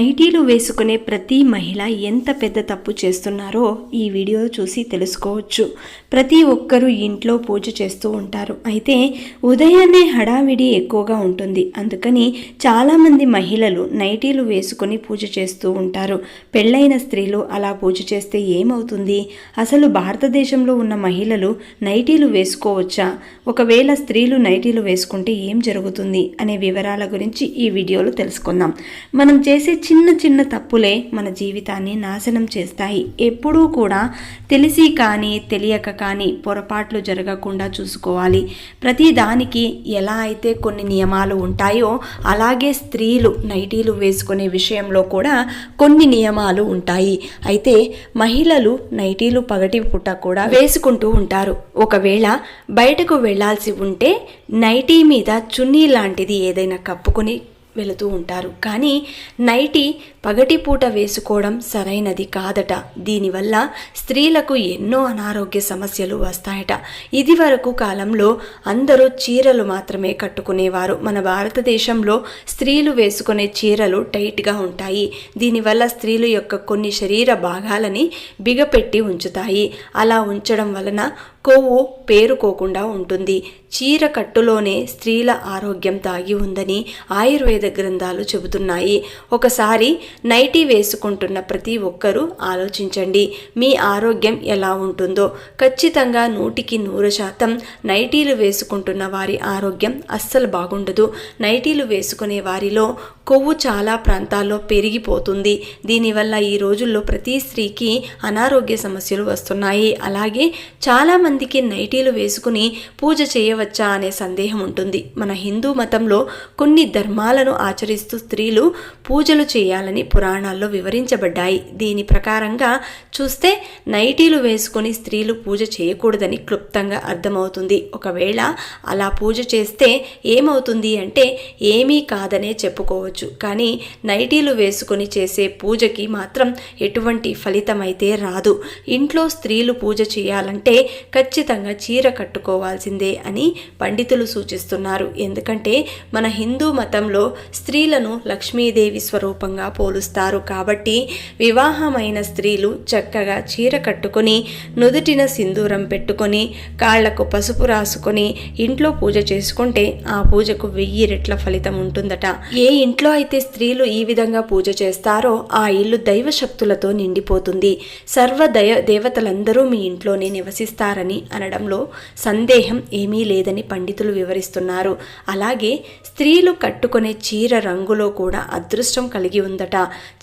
నైటీలు వేసుకునే ప్రతి మహిళ ఎంత పెద్ద తప్పు చేస్తున్నారో ఈ వీడియో చూసి తెలుసుకోవచ్చు. ప్రతి ఒక్కరూ ఇంట్లో పూజ చేస్తూ ఉంటారు. అయితే ఉదయాన్నే హడావిడి ఎక్కువగా ఉంటుంది. అందుకని చాలామంది మహిళలు నైటీలు వేసుకొని పూజ చేస్తూ ఉంటారు. పెళ్ళైన స్త్రీలు అలా పూజ చేస్తే ఏమవుతుంది? అసలు భారతదేశంలో ఉన్న మహిళలు నైటీలు వేసుకోవచ్చా? ఒకవేళ స్త్రీలు నైటీలు వేసుకుంటే ఏం జరుగుతుంది? అనే వివరాల గురించి ఈ వీడియోలో తెలుసుకుందాం. మనం చేసే చిన్న చిన్న తప్పులే మన జీవితాన్ని నాశనం చేస్తాయి. ఎప్పుడూ కూడా తెలిసి కానీ తెలియక కానీ పొరపాట్లు జరగకుండా చూసుకోవాలి. ప్రతి దానికి ఎలా అయితే కొన్ని నియమాలు ఉంటాయో అలాగే స్త్రీలు నైటీలు వేసుకునే విషయంలో కూడా కొన్ని నియమాలు ఉంటాయి. అయితే మహిళలు నైటీలు పగటి పుట్ట కూడా వేసుకుంటూ ఉంటారు. ఒకవేళ బయటకు వెళ్ళాల్సి ఉంటే నైటీ మీద చున్నీ లాంటిది ఏదైనా కప్పుకొని వెళుతూ ఉంటారు. కానీ నైటీ పగటిపూట వేసుకోవడం సరైనది కాదట. దీనివల్ల స్త్రీలకు ఎన్నో అనారోగ్య సమస్యలు వస్తాయట. ఇది వరకు కాలంలో అందరూ చీరలు మాత్రమే కట్టుకునేవారు. మన భారతదేశంలో స్త్రీలు వేసుకునే చీరలు టైట్గా ఉంటాయి. దీనివల్ల స్త్రీలు యొక్క కొన్ని శరీర భాగాలని బిగపెట్టి ఉంచుతాయి. అలా ఉంచడం వలన కొవ్వు పేరుకోకుండా ఉంటుంది. చీర కట్టులోనే స్త్రీల ఆరోగ్యం దాగి ఉందని ఆయుర్వేద గ్రంథాలు చెబుతున్నాయి. ఒకసారి నైటీ వేసుకుంటున్న ప్రతి ఒక్కరూ ఆలోచించండి. మీ ఆరోగ్యం ఎలా ఉంటుందో. ఖచ్చితంగా నూటికి నూరు శాతం నైటీలు వేసుకుంటున్న వారి ఆరోగ్యం అస్సలు బాగుండదు. నైటీలు వేసుకునే వారిలో కొవ్వు చాలా ప్రాంతాల్లో పెరిగిపోతుంది. దీనివల్ల ఈ రోజుల్లో ప్రతి స్త్రీకి అనారోగ్య సమస్యలు వస్తున్నాయి. అలాగే చాలామందికి నైటీలు వేసుకుని పూజ చేయవచ్చా అనే సందేహం ఉంటుంది. మన హిందూ మతంలో కొన్ని ధర్మాలను ఆచరిస్తూ స్త్రీలు పూజలు చేయాలని పురాణాల్లో వివరించబడ్డాయి. దీని ప్రకారంగా చూస్తే నైటీలు వేసుకొని స్త్రీలు పూజ చేయకూడదని క్లుప్తంగా అర్థమవుతుంది. ఒకవేళ అలా పూజ చేస్తే ఏమవుతుంది అంటే ఏమీ కాదనే చెప్పుకోవచ్చు. కానీ నైటీలు వేసుకొని చేసే పూజకి మాత్రం ఎటువంటి ఫలితం అయితే రాదు. ఇంట్లో స్త్రీలు పూజ చేయాలంటే ఖచ్చితంగా చీర కట్టుకోవాల్సిందే అని పండితులు సూచిస్తున్నారు. ఎందుకంటే మన హిందూ మతంలో స్త్రీలను లక్ష్మీదేవి స్వరూపంగా పోలుస్తారు. కాబట్టి వివాహమైన స్త్రీలు చక్కగా చీర కట్టుకొని నుదుటిన సింధూరం పెట్టుకొని కాళ్ళకు పసుపు రాసుకొని ఇంట్లో పూజ చేసుకుంటే ఆ పూజకు వెయ్యి రెట్ల ఫలితం ఉంటుందట. ఏ ఇంట్లో అయితే స్త్రీలు ఈ విధంగా పూజ చేస్తారో ఆ ఇల్లు దైవ శక్తులతో నిండిపోతుంది. సర్వ దయ దేవతలందరూ మీ ఇంట్లోనే నివసిస్తారని అనడంలో సందేహం ఏమీ లేదని పండితులు వివరిస్తున్నారు. అలాగే స్త్రీలు కట్టుకునే చీర రంగులో కూడా అదృష్టం కలిగి ఉందట.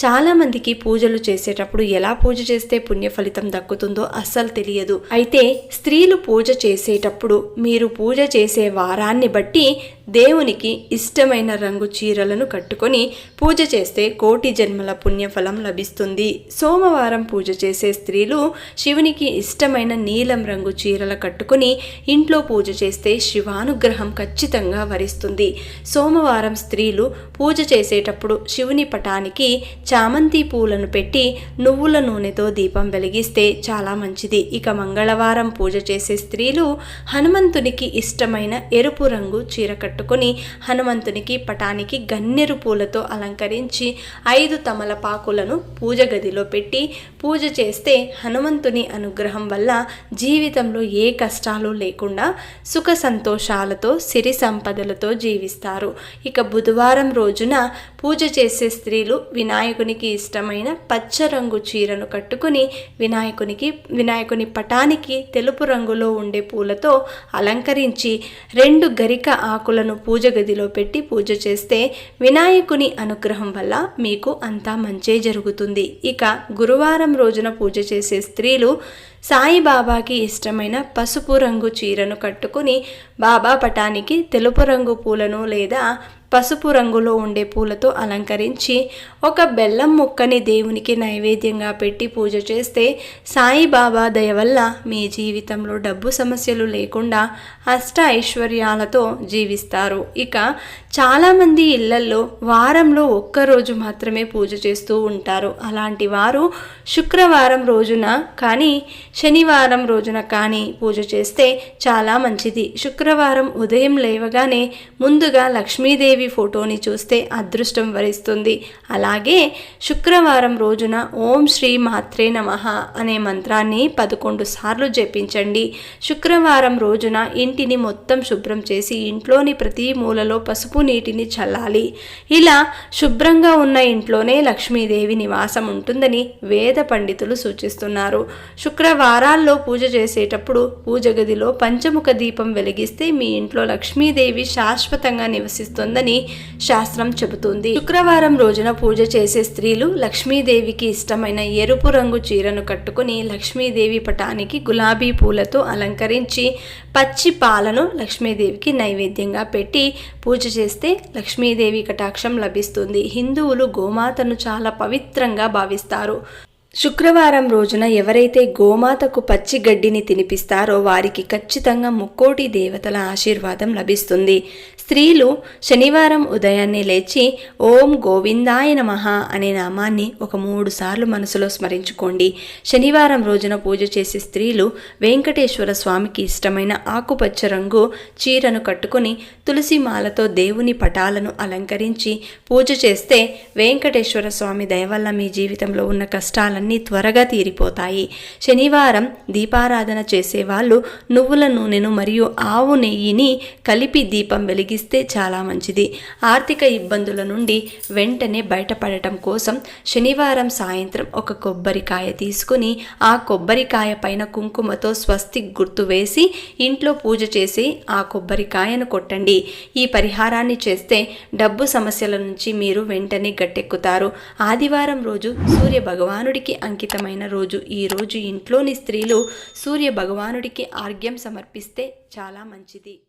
చాలామందికి పూజలు చేసేటప్పుడు ఎలా పూజ చేస్తే పుణ్య ఫలితం దక్కుతుందో అస్సలు తెలియదు. అయితే స్త్రీలు పూజ చేసేటప్పుడు మీరు పూజ చేసే వారాన్ని బట్టి దేవునికి ఇష్టమైన రంగు చీరలను కట్టుకొని పూజ చేస్తే కోటి జన్మల పుణ్యఫలం లభిస్తుంది. సోమవారం పూజ చేసే స్త్రీలు శివునికి ఇష్టమైన నీలం రంగు చీరలు కట్టుకుని ఇంట్లో పూజ చేస్తే శివానుగ్రహం ఖచ్చితంగా వరిస్తుంది. సోమవారం స్త్రీలు పూజ చేసేటప్పుడు శివుని పటానికి చామంతి పూలను పెట్టి నువ్వుల నూనెతో దీపం వెలిగిస్తే చాలా మంచిది. ఇక మంగళవారం పూజ చేసే స్త్రీలు హనుమంతునికి ఇష్టమైన ఎరుపు రంగు చీర కట్టు కట్టుకుని హనుమంతునికి పటానికి గన్నెరు పూలతో అలంకరించి ఐదు తమలపాకులను పూజ గదిలో పెట్టి పూజ చేస్తే హనుమంతుని అనుగ్రహం వల్ల జీవితంలో ఏ కష్టాలు లేకుండా సుఖ సంతోషాలతో సిరి సంపదలతో జీవిస్తారు. ఇక బుధవారం రోజున పూజ చేసే స్త్రీలు వినాయకునికి ఇష్టమైన పచ్చ రంగు చీరను కట్టుకుని వినాయకునికి వినాయకుని పటానికి తెలుపు రంగులో ఉండే పూలతో అలంకరించి రెండు గరిక ఆకులను పూజ గదిలో పెట్టి పూజ చేస్తే వినాయకుని అనుగ్రహం వల్ల మీకు అంతా మంచే జరుగుతుంది. ఇక గురువారం రోజున పూజ చేసే స్త్రీలు సాయిబాబాకి ఇష్టమైన పసుపు రంగు చీరను కట్టుకుని బాబా పటానికి తెలుపు రంగు పూలను లేదా పసుపు రంగులో ఉండే పూలతో అలంకరించి ఒక బెల్లం ముక్కని దేవునికి నైవేద్యంగా పెట్టి పూజ చేస్తే సాయిబాబా దయ వల్ల మీ జీవితంలో డబ్బు సమస్యలు లేకుండా అష్ట ఐశ్వర్యాలతో జీవిస్తారు. ఇక చాలామంది ఇళ్ళల్లో వారంలో ఒక్కరోజు మాత్రమే పూజ చేస్తూ ఉంటారు. అలాంటి వారు శుక్రవారం రోజున కానీ శనివారం రోజున కానీ పూజ చేస్తే చాలా మంచిది. శుక్రవారం ఉదయం లేవగానే ముందుగా లక్ష్మీదేవి శ్రీదేవి ఫోటోని చూస్తే అదృష్టం వరిస్తుంది. అలాగే శుక్రవారం రోజున ఓం శ్రీ మాత్రే నమ అనే మంత్రాన్ని పదకొండు సార్లు జపించండి. శుక్రవారం రోజున ఇంటిని మొత్తం శుభ్రం చేసి ఇంట్లోని ప్రతి మూలలో పసుపు నీటిని చల్లాలి. ఇలా శుభ్రంగా ఉన్న ఇంట్లోనే లక్ష్మీదేవి నివాసం ఉంటుందని వేద పండితులు సూచిస్తున్నారు. శుక్రవారాల్లో పూజ చేసేటప్పుడు పూజ గదిలో పంచముఖ దీపం వెలిగిస్తే మీ ఇంట్లో లక్ష్మీదేవి శాశ్వతంగా నివసిస్తుందని శాస్త్రం చెబుతుంది. శుక్రవారం రోజున పూజ చేసే స్త్రీలు లక్ష్మీదేవికి ఇష్టమైన ఎరుపు రంగు చీరను కట్టుకుని లక్ష్మీదేవి పటానికి గులాబీ పూలతో అలంకరించి పచ్చి పాలను లక్ష్మీదేవికి నైవేద్యంగా పెట్టి పూజ చేస్తే లక్ష్మీదేవి కటాక్షం లభిస్తుంది. హిందువులు గోమాతను చాలా పవిత్రంగా భావిస్తారు. శుక్రవారం రోజున ఎవరైతే గోమాతకు పచ్చి గడ్డిని తినిపిస్తారో వారికి ఖచ్చితంగా ముక్కోటి దేవతల ఆశీర్వాదం లభిస్తుంది. స్త్రీలు శనివారం ఉదయాన్నే లేచి ఓం గోవిందాయ నమః అనే నామాన్ని ఒక మూడు సార్లు మనసులో స్మరించుకోండి. శనివారం రోజున పూజ చేసే స్త్రీలు వెంకటేశ్వర స్వామికి ఇష్టమైన ఆకుపచ్చ రంగు చీరను కట్టుకుని తులసి మాలతో దేవుని పటాలను అలంకరించి పూజ చేస్తే వెంకటేశ్వర స్వామి దయవల్ల మీ జీవితంలో ఉన్న అన్నీ త్వరగా తీరిపోతాయి. శనివారం దీపారాధన చేసేవాళ్ళు నువ్వుల నూనెను మరియు ఆవు నెయ్యిని కలిపి దీపం వెలిగిస్తే చాలా మంచిది. ఆర్థిక ఇబ్బందుల నుండి వెంటనే బయటపడటం కోసం శనివారం సాయంత్రం ఒక కొబ్బరికాయ తీసుకుని ఆ కొబ్బరికాయ పైన కుంకుమతో స్వస్తి గుర్తు వేసి ఇంట్లో పూజ చేసి ఆ కొబ్బరికాయను కొట్టండి. ఈ పరిహారాన్ని చేస్తే డబ్బు సమస్యల నుంచి మీరు వెంటనే గట్టెక్కుతారు. ఆదివారం రోజు సూర్య భగవానుడికి అంకితమైన రోజు. ఈ రోజు ఇంట్లోని స్త్రీలు సూర్య భగవానుడికి ఆర్ఘ్యం సమర్పిస్తే చాలా మంచిది.